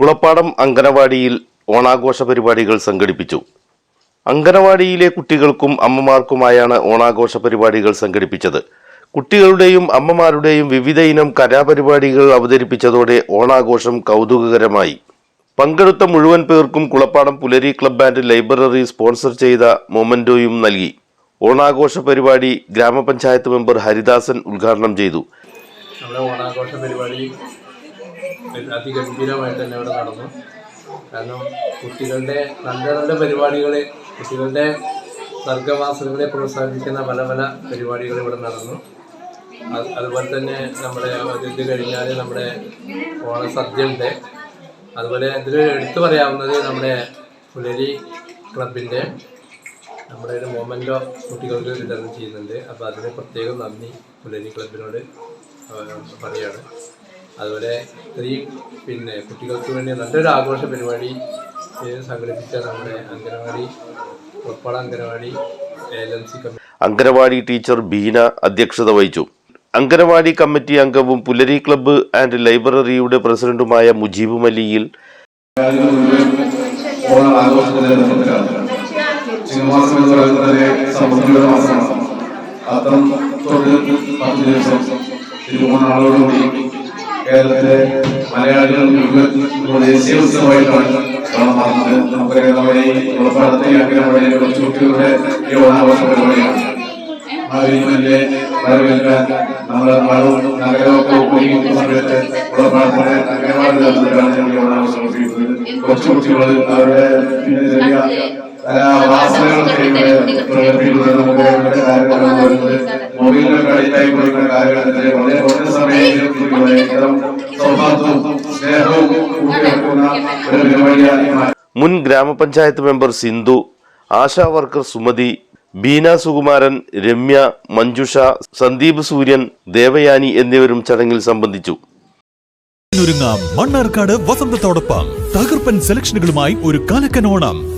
കുളപ്പാടം അങ്കനവാടിയിൽ ഓണാഘോഷ പരിപാടികൾ സംഘടിപ്പിച്ചു. അങ്കനവാടിയിലെ കുട്ടികൾക്കും അമ്മമാർക്കുമായാണ് ഓണാഘോഷ പരിപാടികൾ സംഘടിപ്പിച്ചത്. കുട്ടികളുടെയും അമ്മമാരുടെയും വിവിധ ഇനം കലാപരിപാടികൾ അവതരിപ്പിച്ചതോടെ ഓണാഘോഷം കൗതുകകരമായി. പങ്കെടുത്ത മുഴുവൻ പേർക്കും കുളപ്പാടം പുലരി ക്ലബ് ആൻഡ് ലൈബ്രറി സ്പോൺസർ ചെയ്ത മൊമന്റോയും നൽകി. ഓണാഘോഷ പരിപാടി ഗ്രാമപഞ്ചായത്ത് മെമ്പർ ഹരിദാസൻ ഉദ്ഘാടനം ചെയ്തു. നമ്മുടെ ഓണാഘോഷ പരിപാടി അതിഗംഭീരമായിട്ട് തന്നെ ഇവിടെ നടന്നു. കാരണം കുട്ടികളുടെ നല്ല നല്ല പരിപാടികൾ കുട്ടികളുടെ സർഗവാസനകളെ പ്രോത്സാഹിപ്പിക്കുന്ന പല പല പരിപാടികൾ ഇവിടെ നടന്നു. അതുപോലെ തന്നെ നമ്മുടെ ഇത് കഴിഞ്ഞാൽ നമ്മുടെ ഓണസദ്യ ഉണ്ട് അതുപോലെ ഇതിൽ എടുത്തു പറയാവുന്നത് നമ്മുടെ പുലരി ക്ലബിന്റെ നമ്മുടെ ഒരു മൊമെന്റോ കുട്ടികൾക്ക് വിതരണം ചെയ്യുന്നുണ്ട്. അപ്പോൾ അതിന് പ്രത്യേകം നന്ദി പുലരി ക്ലബിനോട് പറയുകയാണ്. അതുപോലെ ഇത്രയും പിന്നെ കുട്ടികൾക്ക് വേണ്ടി നല്ലൊരു ആഘോഷ പരിപാടി സംഘടിപ്പിച്ച നമ്മുടെ അംഗനവാടി ഉൾപ്പെടെ anganwadi L M C committee anganwadi teacher Beena അധ്യക്ഷത വഹിച്ചു. അംഗനവാടി കമ്മിറ്റി അംഗവും പുലരി ക്ലബ്ബ് ആൻഡ് ലൈബ്രറിയുടെ പ്രസിഡന്റുമായ മുജീബ് മലിയിൽ പത്ത് ദിവസം തിരുവോണാളോടുകൂടി കേരളത്തിലെ മലയാളികൾ മുഴുവൻ ദേശീയ ഉത്സവമായിട്ടാണ് നമുക്കറിയാം നമ്മുടെ ഈ നമ്മുടെ നാടും നഗരമൊക്കെ ഒരുങ്ങിക്കുന്ന സമയത്ത് ഉളപ്പാടത്തിലെ അംഗനവാടി തലത്തിലാണ് ഞങ്ങൾ ഈ ഓണാഘോഷം നടത്തിയിരുന്നത് കുറച്ച് കുട്ടികൾ അവരുടെ ചെറിയ വളരെ കുറഞ്ഞ സമയത്ത് സ്നേഹവും കൂട്ടിവെക്കുന്ന ഒരു മുൻ ഗ്രാമപഞ്ചായത്ത് മെമ്പർ സിന്ധു ആശാ വർക്കർ സുമതി ബീന സുകുമാരൻ രമ്യ മഞ്ജുഷ സന്ദീപ് സൂര്യൻ ദേവയാനി എന്നിവരും ചടങ്ങിൽ സംബന്ധിച്ചു. മണ്ണാർക്കാട് വസന്തത്തോടൊപ്പം തകർപ്പൻ സെലക്ഷനുകളുമായി ഒരു കലക്കൻ ഓണം.